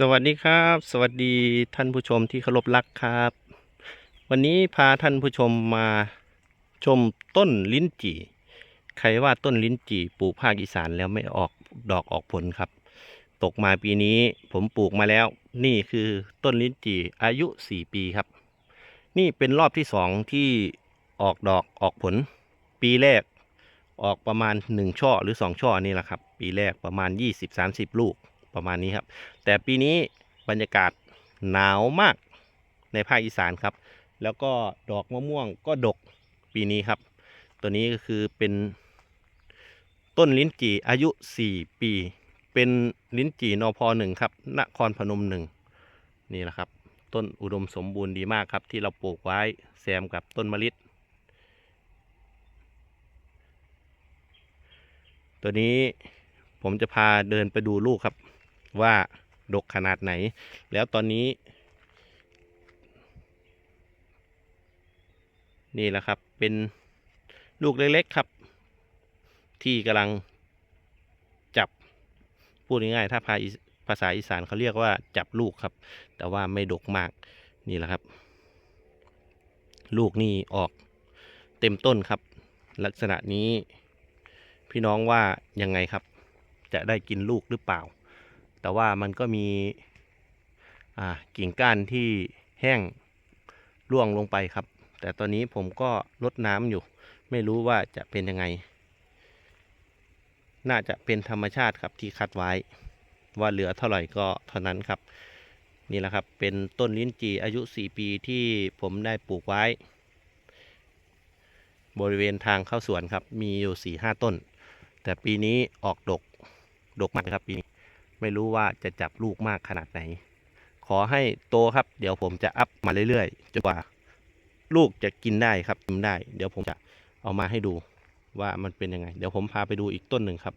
สวัสดีครับ สวัสดีท่านผู้ชมที่เคารพรักครับ วันนี้พาท่านผู้ชมมาชมต้นลิ้นจี่ ใครว่าต้นลิ้นจี่ปลูกภาคอีสานแล้วไม่ออกดอกออกผลครับ ตกมาปีนี้ผมปลูกมาแล้ว นี่คือต้นลิ้นจี่อายุ 4 ปีครับ นี่เป็นรอบที่สองที่ออกดอกออกผล ปีแรกออกประมาณ 1 ช่อหรือ 2 ช่อนี่แหละครับ ปีแรกประมาณ 20-30 ลูก ประมาณนี้ครับ แต่ปีนี้บรรยากาศหนาวมากในภาคอีสานครับ แล้วก็ดอกมะม่วงก็ดกปีนี้ครับ ตัวนี้ก็คือเป็นต้นลิ้นจี่อายุ 4 ปี เป็นลิ้นจี่นพหนึ่งครับนครพนมหนึ่งนี่แหละครับ ต้นอุดมสมบูรณ์ดีมากครับ ที่เราปลูกไว้แซมกับต้นมะลิตัวนี้ผมจะพาเดินไปดูลูกครับ ว่าดกขนาดไหน แล้วตอนนี้ นี่แหละครับเป็นลูกเล็กๆครับ ที่กำลังจับพูดง่ายๆถ้าภาภาษาอีสานเขาเรียกว่าจับลูกครับ แต่ว่าไม่ดกมากนี่แหละครับ ลูกนี่ออกเต็มต้นครับ ลักษณะนี้พี่น้องว่ายังไงครับ จะได้กินลูกหรือเปล่า แต่ว่ามันก็มีกิ่งก้านที่แห้งร่วงลงไปครับ แต่ตอนนี้ผมก็ลดน้ำอยู่ ไม่รู้ว่าจะเป็นยังไง น่าจะเป็นธรรมชาติครับที่คัดไว้ ว่าเหลือเท่าไหร่ก็เท่านั้นครับ นี่แหละครับเป็นต้นลิ้นจี่อายุ 4 ปีที่ผมได้ปลูกไว้ บริเวณทางเข้าสวนครับ มีอยู่4-5ต้น แต่ปีนี้ออกดก ดกมากครับปีนี้ ไม่รู้ว่าจะจับลูกมากขนาดไหน ขอให้โตครับ เดี๋ยวผมจะอัพมาเรื่อยๆจนกว่าลูกจะกินได้ครับกินได้ เดี๋ยวผมจะเอามาให้ดูว่ามันเป็นยังไง เดี๋ยวผมพาไปดูอีกต้นหนึ่งครับ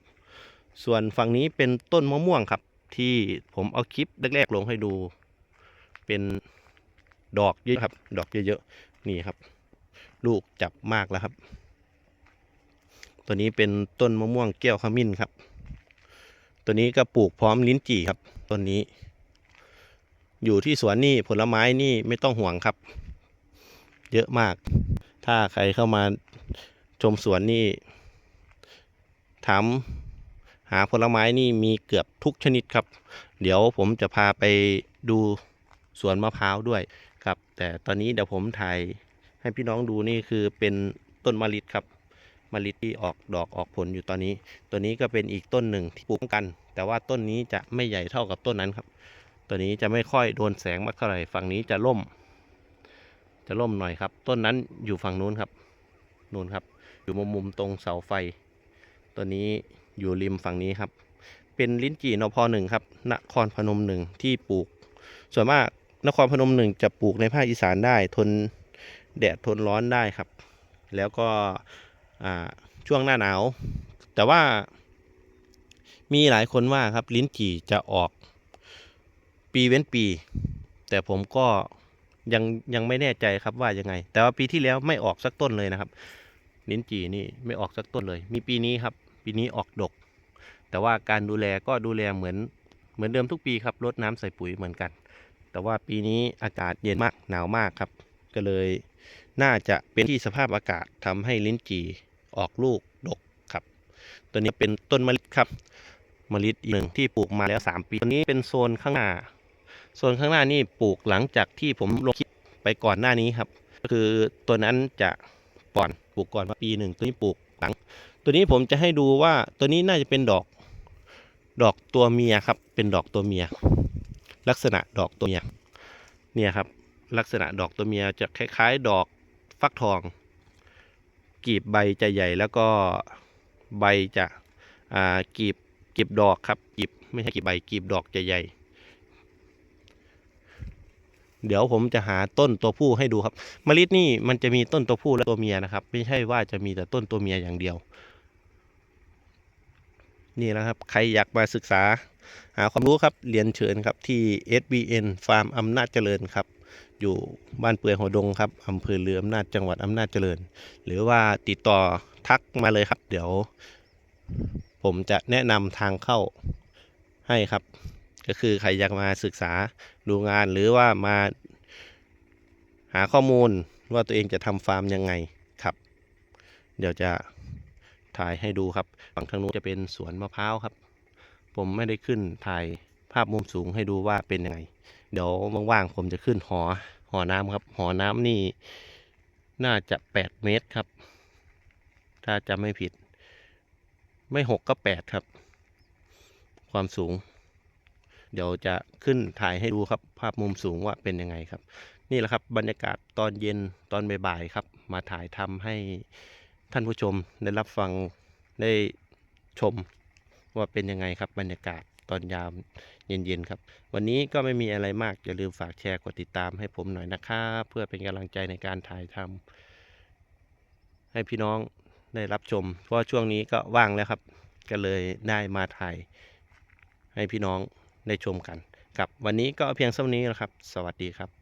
ส่วนฝั่งนี้เป็นต้นมะม่วงครับ ที่ผมเอาคลิปแรกๆลงให้ดู เป็นดอกเยอะครับ ดอกเยอะๆนี่ครับ ลูกจับมากแล้วครับ ตัวนี้เป็นต้นมะม่วงแก้วขมิ้นครับ ตัวนี้ก็ปลูกพร้อมลิ้นจี่ครับต้นนี้ อยู่ที่สวนนี่ผลไม้นี่ไม่ต้องห่วงครับ เยอะมาก ถ้าใครเข้ามาชมสวนนี่ถามหาผลไม้นี่มีเกือบทุกชนิดครับ เดี๋ยวผมจะพาไปดูสวนมะพร้าวด้วยครับ แต่ตอนนี้เดี๋ยวผมถ่ายให้พี่น้องดูนี่คือเป็นต้นมะลิครับ มลิที่ออกดอกออกผลอยู่ตอนนี้ ตัวนี้ก็เป็นอีกต้นหนึ่งที่ปลูกกัน แต่ว่าต้นนี้จะไม่ใหญ่เท่ากับต้นนั้นครับ ตัวนี้จะไม่ค่อยโดนแสงมากเท่าไหร่ฝั่งนี้จะล่ม จะล่มหน่อยครับ ต้นนั้นอยู่ฝั่งนู้นครับนู้นครับ อยู่มุมมุมตรงเสาไฟ ตัวนี้อยู่ริมฝั่งนี้ครับ เป็นลิ้นจี่นพหนึ่งครับนครพนมหนึ่งที่ปลูก ส่วนมากนครพนมหนึ่งจะปลูกในภาคอีสานได้ทนแดดทนร้อนได้ครับ แล้วก็ ช่วงหน้าหนาว แต่ว่ามีหลายคนว่าครับลิ้นจี่จะออกปีเว้นปี แต่ผมก็ยังยังไม่แน่ใจครับว่ายังไง แต่ว่าปีที่แล้วไม่ออกสักต้นเลยนะครับ ลิ้นจี่นี่ไม่ออกสักต้นเลย มีปีนี้ครับ ปีนี้ออกดก แต่ว่าการดูแลก็ดูแลเหมือนเหมือนเดิมทุกปีครับรดน้ำใส่ปุ๋ยเหมือนกัน แต่ว่าปีนี้อากาศเย็นมากหนาวมากครับ ก็เลยน่าจะเป็นที่สภาพอากาศทำให้ลิ้นจี่ ออกลูกดกครับ ตัวนี้เป็นต้นมะลิครับมะลิอีกหนึ่งที่ปลูกมาแล้ว 3 ปี ตัวนี้เป็นโซนข้างหน้า โซนข้างหน้านี่ปลูกหลังจากที่ผมลงคลิปไปก่อนหน้านี้ครับ ก็คือตัวนั้นจะก่อนปลูกก่อนมาปีหนึ่งตัวนี้ปลูกหลัง ตัวนี้ผมจะให้ดูว่าตัวนี้น่าจะเป็นดอกดอกตัวเมียครับ เป็นดอกตัวเมีย ลักษณะดอกตัวเมีย เนี่ยครับ ลักษณะดอกตัวเมียจะคล้าย ๆ ดอกฟักทอง กีบใบจะใหญ่แล้วก็ใบจะอ่ากีบกีบดอกครับกีบไม่ใช่กีบใบกีบดอกจะใหญ่ เดี๋ยวผมจะหาต้นตัวผู้ให้ดูครับมะลินี่มันจะมีต้นตัวผู้และตัวเมียนะครับ ไม่ใช่ว่าจะมีแต่ต้นตัวเมียอย่างเดียว นี่นะครับ ใครอยากมาศึกษา หาความรู้ครับเรียนเชิญครับที่ SBN ฟาร์มอำนาจเจริญครับ อยู่บ้านเปื่อยหัวดงครับอำเภอเรืออำนาจจังหวัดอำนาจเจริญ หรือว่าติดต่อทักมาเลยครับ เดี๋ยว ผมจะแนะนำทางเข้าให้ครับ ก็คือใครอยากมาศึกษาดูงานหรือว่ามาหาข้อมูลว่าตัวเองจะทำฟาร์มยังไงครับ เดี๋ยวจะถ่ายให้ดูครับ ฝั่งทางนู้นจะเป็นสวนมะพร้าวครับ ผมไม่ได้ขึ้นถ่ายภาพมุมสูงให้ดูว่าเป็นยังไง เดี๋ยวว่างๆผมจะขึ้นหอหอน้ำครับ หอน้ำนี่น่าจะ8เมตรครับ ถ้าจะไม่ผิด ไม่หกก็8ครับ ความสูง เดี๋ยวจะขึ้นถ่ายให้ดูครับ ภาพมุมสูงว่าเป็นยังไงครับ นี่แหละครับ บรรยากาศตอนเย็นตอนบ่ายๆครับ มาถ่ายทำให้ท่านผู้ชมได้รับฟังได้ชมว่าเป็นยังไงครับบรรยากาศ ตอนยามเย็นๆครับ วันนี้ก็ไม่มีอะไรมาก อย่าลืมฝากแชร์กดติดตามให้ผมหน่อยนะครับเพื่อเป็นกำลังใจในการถ่ายทำให้พี่น้องได้รับชม เพราะช่วงนี้ก็ว่างแล้วครับ ก็เลยได้มาถ่ายให้พี่น้องได้ชมกัน กับวันนี้ก็เพียงเท่านี้นะครับ สวัสดีครับ